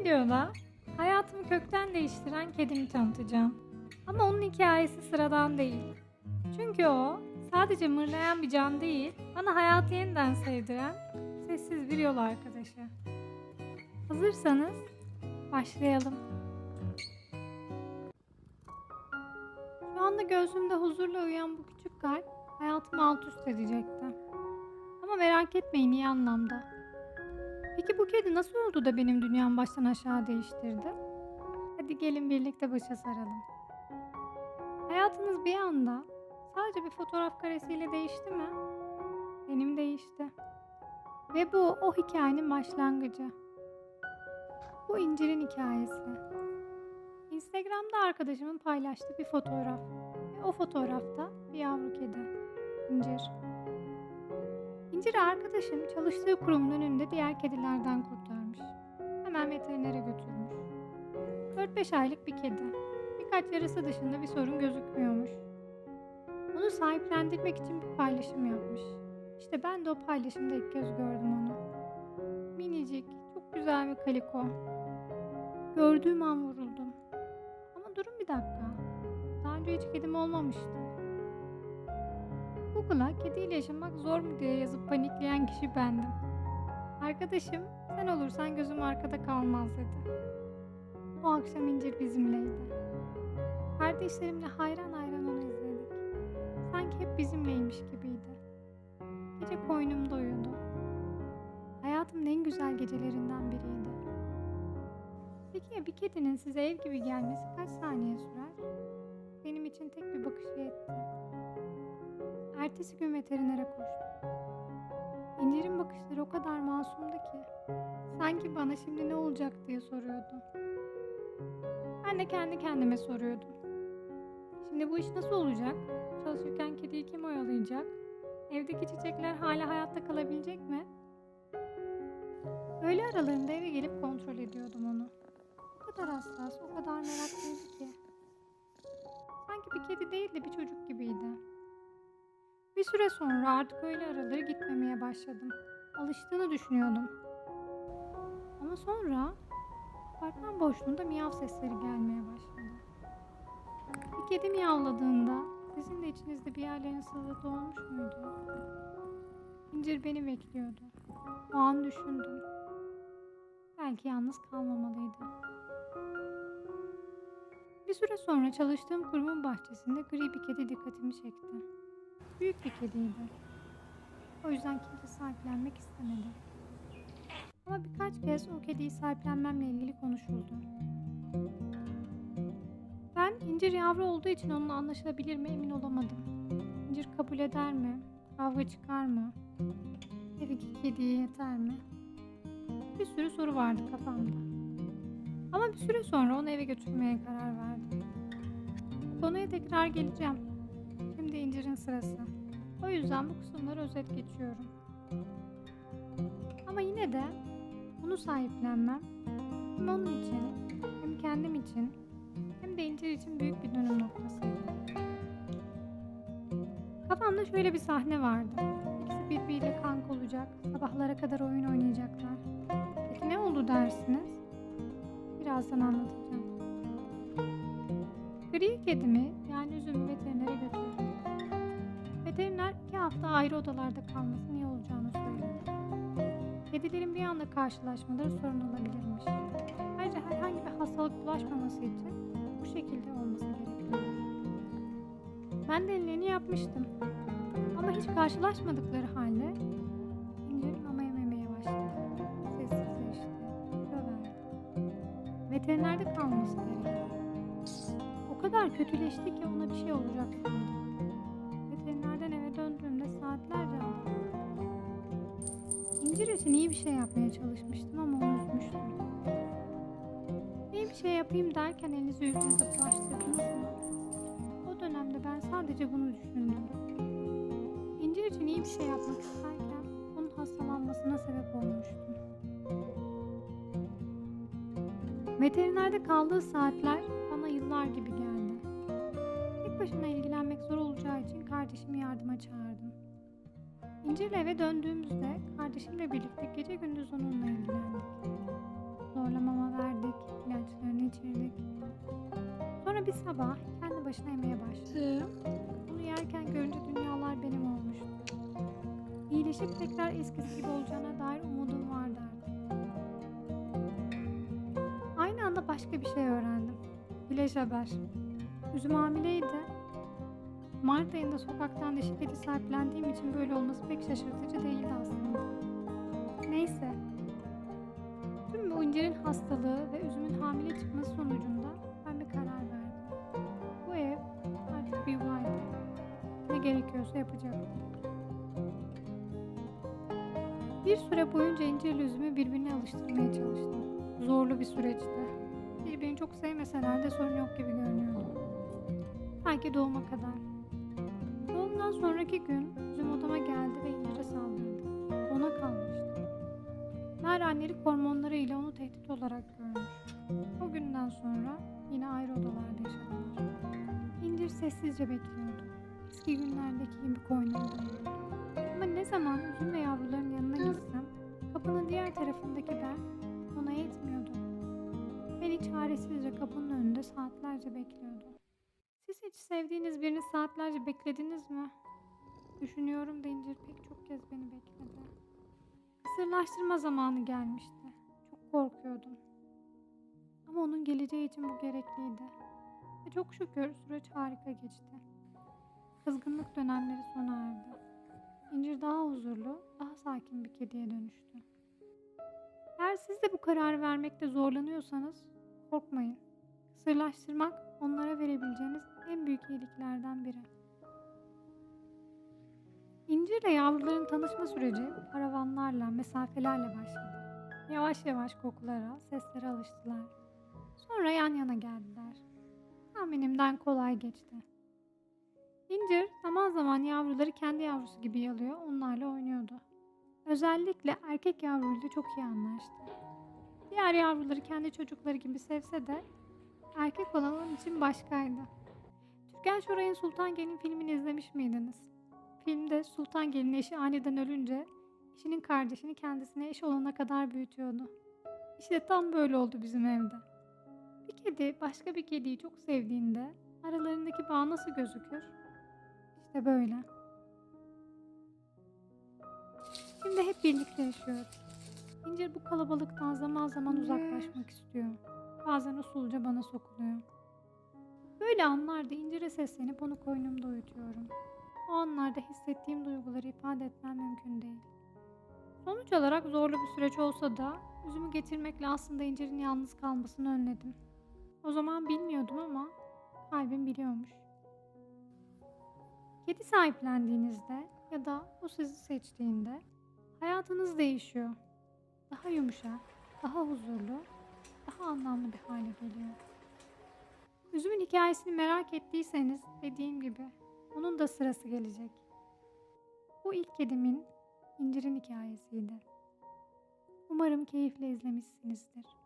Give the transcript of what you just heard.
videoda hayatımı kökten değiştiren kedimi tanıtacağım. Ama onun hikayesi sıradan değil. Çünkü o sadece mırlayan bir can değil, bana hayatı yeniden sevdiren sessiz bir yol arkadaşı. Hazırsanız başlayalım. Şu anda göğsümde huzurla uyuyan bu küçük kalp hayatımı alt üst edecekti. Ama merak etmeyin iyi anlamda. Peki bu kedi nasıl oldu da benim dünyam baştan aşağı değiştirdi? Hadi gelin birlikte başa saralım. Hayatınız bir anda sadece bir fotoğraf karesiyle değişti mi? Benim değişti. Ve bu o hikayenin başlangıcı. Bu incirin hikayesi. Instagram'da arkadaşımın paylaştığı bir fotoğraf. Ve o fotoğrafta bir yavru kedi. İncir. İncir arkadaşım çalıştığı kurumun önünde diğer kedilerden kurtarmış. Hemen veterinere götürmüş. 4-5 aylık bir kedi. Birkaç yarası dışında bir sorun gözükmüyormuş. Onu sahiplendirmek için bir paylaşım yapmış. İşte ben de o paylaşımda ilk kez gördüm onu. Minicik, çok güzel bir kaliko. Gördüğüm an vuruldum. Ama durun bir dakika. Daha önce hiç kedim olmamıştı. Google'a kediyle yaşamak zor mu diye yazıp panikleyen kişi bendim. Arkadaşım sen olursan gözüm arkada kalmaz dedi. O akşam İncir bizimleydi. Kardeşlerimle hayran hayran onu izledik. Sanki hep bizimleymiş gibiydi. Gece koynumda uyudu. Hayatımın en güzel gecelerinden biriydi. Peki ya bir kedinin size ev gibi gelmesi kaç saniye sürer? Benim için tek bir bakışı yetti. Ertesi gün veterinere koştum. İncir'in bakışları o kadar masumdu ki. Sanki bana şimdi ne olacak diye soruyordu. Ben de kendi kendime soruyordum. Şimdi bu iş nasıl olacak? Çalışırken kediyi kim oyalayacak? Evdeki çiçekler hala hayatta kalabilecek mi? Öğle aralarında eve gelip kontrol ediyordum onu. O kadar hassas, o kadar meraklıydı ki. Sanki bir kedi değil de bir çocuk gibiydi. Bir süre sonra artık öyle araları gitmemeye başladım. Alıştığını düşünüyordum. Ama sonra apartman boşluğunda miyav sesleri gelmeye başladı. Bir kedi miyavladığında sizin de içinizde bir yerlerin sızı dolmuş muydu? İncir beni bekliyordu. O an düşündüm. Belki yalnız kalmamalıydı. Bir süre sonra çalıştığım kurumun bahçesinde gri bir kedi dikkatimi çekti. Büyük bir kediydi. O yüzden kimse sahiplenmek istemedi. Ama birkaç kez o kediyi sahiplenmemle ilgili konuşuldu. Ben incir yavru olduğu için onunla anlaşılabilir mi emin olamadım. İncir kabul eder mi? Kavga çıkar mı? Ev iki kediye yeter mi? Bir sürü soru vardı kafamda. Ama bir süre sonra onu eve götürmeye karar verdim. Konuya tekrar geleceğim. Şimdi incirin sırası. O yüzden bu kısımları özet geçiyorum. Ama yine de bunu sahiplenmem hem onun için hem kendim için hem de incir için büyük bir dönüm noktasıydı. Kafamda şöyle bir sahne vardı. İkisi birbiriyle kanka olacak, sabahlara kadar oyun oynayacaklar. Peki ne oldu dersiniz? Birazdan anlatacağım. Gri kedimi yani üzümü veterinere götürdüm. Veteriner iki hafta ayrı odalarda kalmasının iyi olacağını söyledi. Kedilerin bir anda karşılaşmaları sorun olabilirmiş. Ayrıca herhangi bir hastalık bulaşmaması için bu şekilde olması gerekiyor. Ben de ellerini yapmıştım. Ama hiç karşılaşmadıkları halde İncir mama yememeye başladı. Sessizleşti. Kilo verdi. Veterinerde kalması gerekiyor. O kadar kötüleşti ki ona bir şey olacak sandım. İçin iyi bir şey yapmaya çalışmıştım ama onu üzmüştüm. İyi bir şey yapayım derken elinizi yüzünüze bulaştırdınız mı? O dönemde ben sadece bunu düşündüm. İncir için iyi bir şey yapmak isterken onun hastalanmasına sebep olmuştum. Veterinerde kaldığı saatler bana yıllar gibi geldi. Tek başına ilgilenmek zor olacağı için kardeşimi yardıma çağırdım. İncir'le eve döndüğümüzde kardeşimle birlikte gece gündüz onunla ilgilendik. Zorlamama verdim. içirdik. Sonra bir sabah kendi başına yemeye başladı. Onu yerken görünce dünyalar benim olmuştu. İyileşip tekrar eskisi gibi olacağına dair umudum var derdi. Aynı anda başka bir şey öğrendim. Flash haber. Üzüm hamileydi. Mart ayında sokaktan dişi kedi sahiplendiğim için böyle olması pek şaşırtıcı değildi aslında. Neyse. Tüm bu incirin hastalığı ve üzümün hamile çıkması sonucunda ben bir karar verdim. Bu ev artık bir yuvaydı. Ne gerekiyorsa yapacaktım. Bir süre boyunca incir ile üzümü birbirine alıştırmaya çalıştım. Zorlu bir süreçti. Birbirini çok sevmeseler de sorun yok gibi görünüyordu. Sanki doğuma kadar. Doğumdan sonraki gün üzüm odama geldi ve incire saldırdı. Ona kalmıştı. Meğer annelik hormonlarıyla onu tehdit olarak görmüş. O günden sonra yine ayrı odalarda yaşadılar. İncir sessizce bekliyordu. Eski günlerdeki gibi koynunda. Ama ne zaman üzüm ve yavruların yanına gitsem kapının diğer tarafındaki ben ona yetmiyordu. Beni çaresizce kapının önünde saatlerce bekliyordu. Siz hiç sevdiğiniz birini saatlerce beklediniz mi? Düşünüyorum da İncir pek çok kez beni bekledi. Kısırlaştırma zamanı gelmişti. Çok korkuyordum. Ama onun geleceği için bu gerekliydi. Ve çok şükür süreç harika geçti. Kızgınlık dönemleri sona erdi. İncir daha huzurlu, daha sakin bir kediye dönüştü. Eğer siz de bu kararı vermekte zorlanıyorsanız korkmayın. Kısırlaştırmak onlara verebileceğiniz en büyük iyiliklerden biri. İncirle yavruların tanışma süreci paravanlarla, mesafelerle başladı. Yavaş yavaş kokulara, seslere alıştılar. Sonra yan yana geldiler. Tahminimden kolay geçti. İncir zaman zaman yavruları kendi yavrusu gibi yalıyor, onlarla oynuyordu. Özellikle erkek yavruyla çok iyi anlaştı. Diğer yavruları kendi çocukları gibi sevse de erkek olan onun için başkaydı. Türkan Şoray'ın Sultan Gelin filmini izlemiş miydiniz? Filmde Sultan Gelin eşi aniden ölünce eşinin kardeşini kendisine eş olana kadar büyütüyordu. İşte tam böyle oldu bizim evde. Bir kedi başka bir kediyi çok sevdiğinde aralarındaki bağ nasıl gözükür? İşte böyle. Şimdi hep birlikte yaşıyoruz. İncir bu kalabalıktan zaman zaman uzaklaşmak istiyor. Bazen usulca bana sokuluyor. Böyle anlarda incire seslenip onu koynumda uyutuyorum. O anlarda hissettiğim duyguları ifade etmem mümkün değil. Sonuç olarak zorlu bir süreç olsa da üzümü getirmekle aslında incirin yalnız kalmasını önledim. O zaman bilmiyordum ama kalbim biliyormuş. Kedi sahiplendiğinizde ya da o sizi seçtiğinde hayatınız değişiyor. Daha yumuşak, daha huzurlu, daha anlamlı bir hale geliyor. Üzümün hikayesini merak ettiyseniz dediğim gibi onun da sırası gelecek. Bu ilk kedimin incirin hikayesiydi. Umarım keyifle izlemişsinizdir.